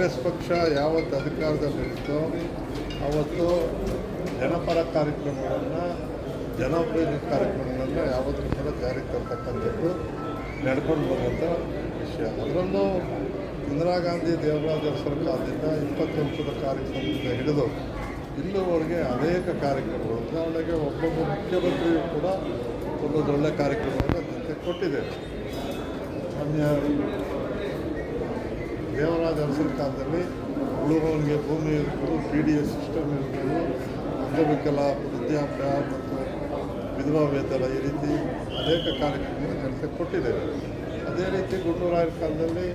ಕಾಂಗ್ರೆಸ್ ಪಕ್ಷ ಯಾವತ್ತು ಅಧಿಕಾರದಲ್ಲಿರುತ್ತೋ ಅವತ್ತು ಜನಪರ ಕಾರ್ಯಕ್ರಮಗಳನ್ನು ಜನಪ್ರಿಯ ಕಾರ್ಯಕ್ರಮಗಳನ್ನು ಯಾವತ್ತೂ ಕೂಡ ಜಾರಿಗೆ ತರ್ತಕ್ಕಂಥದ್ದು ನಡ್ಕೊಂಡು ಬರುವಂಥ ವಿಷಯ. ಅದರಲ್ಲೂ ಇಂದಿರಾ ಗಾಂಧಿ ದೇವರಾಜ ಸರ್ಕಾರದಿಂದ ಇಪ್ಪತ್ತು ವರ್ಷದ ಕಾರ್ಯಕ್ರಮದಿಂದ ಹಿಡಿದು ಇಲ್ಲಿವರೆಗೆ ಅನೇಕ ಕಾರ್ಯಕ್ರಮಗಳು, ಉದಾಹರಣೆಗೆ ಒಬ್ಬೊಬ್ಬ ಮುಖ್ಯಮಂತ್ರಿಯು ಕೂಡ ಒಂದು ಒಳ್ಳೆ ಕಾರ್ಯಕ್ರಮವನ್ನು ಕೊಟ್ಟಿದ್ದೇವೆ ಮಾನ್ಯ ದೇವರಾಜ ಅರಸರ ಕಾಲದಲ್ಲಿ ಉಳುವವನಿಗೆ ಭೂಮಿ ಇರ್ಬೋದು, ಪಿ ಡಿ ಎಸ್ ಸಿಸ್ಟಮ್ ಇರ್ಬೋದು, ಅಂಗವಿಕಲ, ವೃದ್ಧಾಪ್ಯ ಮತ್ತು ವಿಧವಾ ವೇತನ ಈ ರೀತಿ ಅನೇಕ ಕಾರ್ಯಕ್ರಮಗಳು ನಡೆಸಿ ಕೊಟ್ಟಿದ್ದೇವೆ ಅದೇ ರೀತಿ ಗುಂಡೂರಾಯರ ಕಾಲದಲ್ಲಿ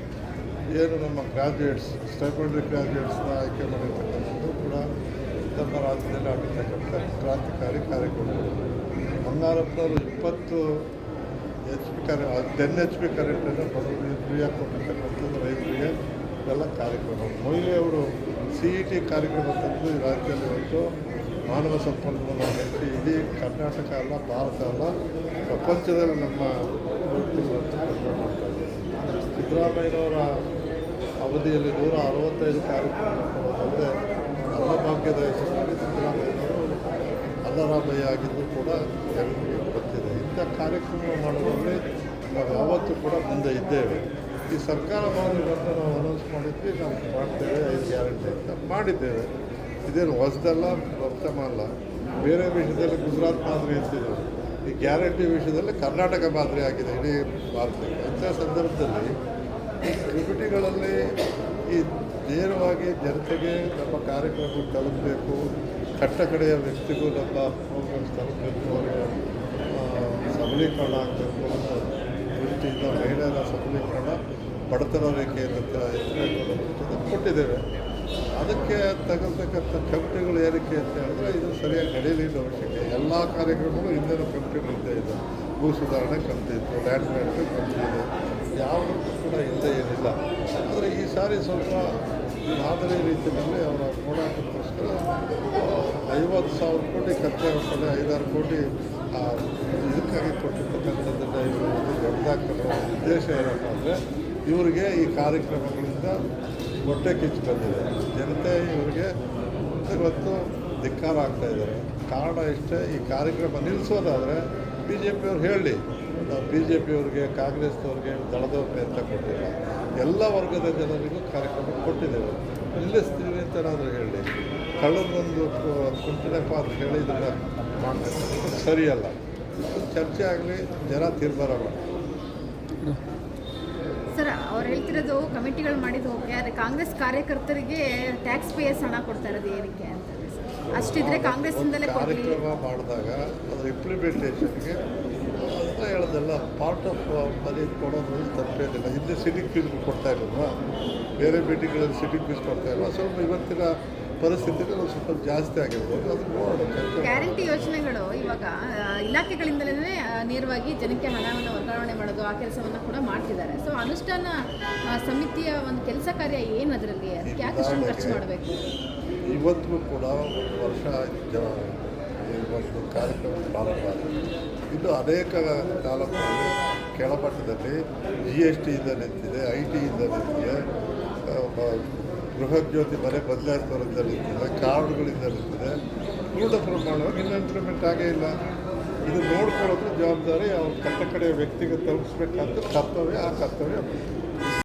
ಏನು ನಮ್ಮ ಗ್ರ್ಯಾಜುಯೇಟ್ಸ್ ಸ್ಟೈಪಂಡ್ರಿ ಗ್ರ್ಯಾಜುಯೇಟ್ಸ್ನ ಆಯ್ಕೆ ಮಾಡಿರ್ತಕ್ಕಂಥದ್ದು ಕೂಡ ನಮ್ಮ ರಾಜ್ಯದಲ್ಲಿ ಆಗಿರ್ತಕ್ಕಂಥ ಕ್ರಾಂತಿಕಾರಿ ಕಾರ್ಯಕ್ರಮಗಳು ಬಂಗಾರಪ್ಪನವರು ಇಪ್ಪತ್ತು ಎಚ್ ಪಿ ಕರೆ ಟೆನ್ ಎಚ್ ಪಿ ಕರೆಂಟನ್ನು ಬಡವರಿಗೆ ಫ್ರೀಯಾಗಿ ಕೊಟ್ಟಿರ್ತಕ್ಕಂಥದ್ದು ರೈತರಿಗೆ. ಎಲ್ಲ ಕಾರ್ಯಕ್ರಮ. ಮಹಿಳೆಯವರು ಸಿ ಇ ಟಿ ಕಾರ್ಯಕ್ರಮ ತಂದು ರಾಜ್ಯದಲ್ಲಿ ಒಂದು ಮಾನವ ಸಂಪನ್ಮೂಲ ಹೆಚ್ಚಿ ಇಡೀ ಕರ್ನಾಟಕ ಅಲ್ಲ, ಭಾರತ ಅಲ್ಲ, ಪ್ರಪಂಚದಲ್ಲಿ ನಮ್ಮ ಸಿದ್ದರಾಮಯ್ಯನವರ ಅವಧಿಯಲ್ಲಿ ನೂರ ಅರವತ್ತೈದು ಕಾರ್ಯಕ್ರಮ ಅಲ್ಲ ಅನ್ನಭಾಗ್ಯದ ಹೆಸರಿನಲ್ಲಿ ಸಿದ್ದರಾಮಯ್ಯನವರು ಅನ್ನರಾಮಯ್ಯ ಆಗಿದ್ದು ಕೂಡ ಜನರಿಗೆ ಗೊತ್ತಿದೆ ಇಂಥ ಕಾರ್ಯಕ್ರಮ ಮಾಡುವಲ್ಲಿ ನಾವು ಯಾವತ್ತೂ ಕೂಡ ಮುಂದೆ ಇದ್ದೇವೆ. ಈ ಸರ್ಕಾರ ಮಾಡೋದನ್ನು ನಾವು ಅನೌನ್ಸ್ ಮಾಡಿದ್ವಿ ನಾವು ಮಾಡ್ತೇವೆ, ಐದು ಗ್ಯಾರಂಟಿ ಅಂತ ಮಾಡಿದ್ದೇವೆ. ಇದೇನು ಹೊಸದಲ್ಲ ಅಲ್ಲ. ಬೇರೆ ವಿಷಯದಲ್ಲಿ ಗುಜರಾತ್ ಮಾದರಿ ಅಂತಿದ್ರು ಈ ಗ್ಯಾರಂಟಿ ವಿಷಯದಲ್ಲಿ ಕರ್ನಾಟಕ ಮಾದರಿ ಆಗಿದೆ, ಇಡೀ ಭಾರತಕ್ಕೆ. ಇಂಥ ಸಂದರ್ಭದಲ್ಲಿ ಈ ಕಮಿಟಿಗಳಲ್ಲಿ ಈ ನೇರವಾಗಿ ಜನತೆಗೆ ನಮ್ಮ ಕಾರ್ಯಕ್ರಮ ತಲುಪಬೇಕು, ಕಟ್ಟ ಕಡೆಯ ವ್ಯಕ್ತಿಗೂ ನಮ್ಮ ಪ್ರೋಗ್ರಾಮ್ಸ್ ತಲುಪಬೇಕು, ಅವರಿಗೆ ಸಬಲೀಕರಣ ಆಗಬೇಕು ಅನ್ನೋ ದೃಷ್ಟಿಯಿಂದ ಬಡತನ ರೇಖೆ ತ- ಎತ್ತಬೇಕು ಕೊಟ್ಟಿದ್ದೇವೆ. ಅದಕ್ಕೆ ತಗಲ್ತಕ್ಕಂಥ ಕಮಿಟಿಗಳು ಏನಕ್ಕೆ ಅಂತ ಹೇಳಿದ್ರೆ ಇದು ಸರಿಯಾಗಿ ನಡೆಯಲಿಲ್ಲ ಅವಶ್ಯಕ ಎಲ್ಲ ಕಾರ್ಯಕ್ರಮಗಳು ಹಿಂದಿನ ಕಮಿಟಿಗಳು ಇದ್ದೇ ಇದೆ. ಭೂ ಸುಧಾರಣೆ ಕಮಿಟಿ ಇತ್ತು, ಲ್ಯಾಂಡ್ ಮ್ಯಾಟ್ರಿ ಕಮಿಟಿ ಇದೆ. ಯಾವುದಕ್ಕೂ ಕೂಡ ಇಲ್ಲದೆ ಏನಿಲ್ಲ. ಆದರೆ ಈ ಸಾರಿ ಸ್ವಲ್ಪ ಮಾದರಿ ರೀತಿಯಲ್ಲಿ ಅವರ ಹೋರಾಟಕ್ಕೋಸ್ಕರ ಐವತ್ತು ಸಾವಿರ ಕೋಟಿ ಖರ್ಚು ಆಗ್ತದೆ, ಐದಾರು ಕೋಟಿ ಇದಕ್ಕಾಗಿ ಕೊಟ್ಟಿರ್ತಕ್ಕಂಥದ್ದನ್ನು ಇವರು ದೊಡ್ಡದಾಗ್ತದೆ ಉದ್ದೇಶ ಏನಪ್ಪ ಅಂದರೆ ಇವರಿಗೆ ಈ ಕಾರ್ಯಕ್ರಮಗಳಿಂದ ಹೊಟ್ಟೆ ಕಿಚ್ಚು ಬಂದಿದೆ. ಜನತೆ ಇವರಿಗೆ ಇವತ್ತು ಧಿಕ್ಕಾರ ಆಗ್ತಾ ಇದ್ದಾರೆ. ಕಾರಣ ಇಷ್ಟೇ, ಈ ಕಾರ್ಯಕ್ರಮ ನಿಲ್ಲಿಸೋದಾದರೆ ಬಿ ಜೆ ಪಿಯವ್ರು ಹೇಳಿ. ನಾವು ಬಿ ಜೆ ಪಿಯವ್ರಿಗೆ ಕಾಂಗ್ರೆಸ್ನವ್ರಿಗೆ ದಳದವ್ರಿಗೆ ಅಂತ ಕೊಟ್ಟಿಲ್ಲ. ಎಲ್ಲ ವರ್ಗದ ಜನರಿಗೂ ಕಾರ್ಯಕ್ರಮ ಕೊಟ್ಟಿದ್ದೇವೆ. ನಿಲ್ಲಿಸ್ತೀವಿ ಅಂತ ಏನಾದರೂ ಹೇಳಿ ಕಳ್ಳದೊಂದು ಕುಂಟಿನಪ್ಪ ಅಂತ ಹೇಳಿದ್ರ ಸರಿಯಲ್ಲ. ಚರ್ಚೆ ಆಗಲಿ, ಜನ ತೀರ್ಮಾನ ಮಾಡಿ ಅವ್ರು ಹೇಳ್ತಿರೋದು ಕಮಿಟಿಗಳು ಮಾಡಿದ್ದು ಓಕೆ ಆದರೆ ಕಾಂಗ್ರೆಸ್ ಕಾರ್ಯಕರ್ತರಿಗೆ ಟ್ಯಾಕ್ಸ್ ಪೇಯರ್ಸ್ ಹಣ ಕೊಡ್ತಾ ಇರೋದು ಏನಕ್ಕೆ ಅಂತ. ಅಷ್ಟಿದ್ರೆ ಕಾಂಗ್ರೆಸ್ಸಿಂದಲೇ ಕಾರ್ಯಕ್ರಮ ಮಾಡಿದಾಗ ಅದರ ಇಂಪ್ಲಿಮೆಂಟೇಷನ್ಗೆ ಅಂತ ಹೇಳೋದಲ್ಲ ಪಾರ್ಟ್ ಆಫ್ ಮನಿ ಕೊಡೋದು ತಪ್ಪೇನಿಲ್ಲ ಹಿಂದೆ ಸಿಟಿ ಫೀಸ್ ಕೊಡ್ತಾ ಇರಲ್ವಾ ಬೇರೆ ಮೀಟಿಂಗ್ಗಳಲ್ಲಿ ಸಿಟಿ ಫೀಸ್ ಕೊಡ್ತಾ ಇಲ್ವಾ? ಸ್ವಲ್ಪ ಇವತ್ತಿನ ಪರಿಸ್ಥಿತಿಗೆ ಒಂದು ಸ್ವಲ್ಪ ಜಾಸ್ತಿ ಆಗಿರ್ಬೋದು. ನೋಡೋಣ ಗ್ಯಾರಂಟಿ ಯೋಜನೆಗಳು ಇವಾಗ ಇಲಾಖೆಗಳಿಂದಲೇ ನೇರವಾಗಿ ಜನಕ್ಕೆ ಹಣವನ್ನು ವರ್ಗಾವಣೆ ಮಾಡೋದು ಆ ಕೆಲಸವನ್ನು ಕೂಡ ಮಾಡ್ತಿದ್ದಾರೆ. ಸೊ ಅನುಷ್ಠಾನ ಸಮಿತಿಯ ಒಂದು ಕೆಲಸ ಕಾರ್ಯ ಏನು ಅದರಲ್ಲಿ? ಅದಕ್ಕೆ ಯಾಕೆ ಖರ್ಚು ಮಾಡಬೇಕು? ಇವತ್ತು ಕೂಡ ಒಂದು ವರ್ಷ ಆಯ್ತು ಜನ ಒಂದು ಕಾರ್ಯಕ್ರಮ ಪ್ರಾರಂಭ ಇದು ಇನ್ನು ಅನೇಕ ತಾಲೂಕುಗಳಲ್ಲಿ ಕೆಳಮಟ್ಟದಲ್ಲಿ ಜಿ ಎಸ್ ಟಿಯಿಂದ ನಿಂತಿದೆ ಐ ಟಿಯಿಂದ ನಿಂತಿದೆ ಆ, ಜ್ಯೋತಿ ಗೃಹಜ್ಯೋತಿ ಮನೆ ಬದಲಾಯಿಸೋರಿಂದ ಇರ್ತದೆ. ಕಾರ್ಡ್ಗಳಿಂದ ಇರ್ತದೆ ಪೂರ್ಣ ಪ್ರಮಾಣವಾಗಿ ಇನ್ನೂ ಇಂಪ್ಲಿಮೆಂಟ್ ಆಗೇ ಇಲ್ಲ. ಇದು ನೋಡ್ಕೊಳ್ಳೋದು ಜವಾಬ್ದಾರಿ ಅವ್ರು ಕಟ್ಟ ಕಡೆಯ ವ್ಯಕ್ತಿಗೆ ತಲುಪಿಸ್ಬೇಕಾದ ಕರ್ತವ್ಯ ಆ ಕರ್ತವ್ಯ.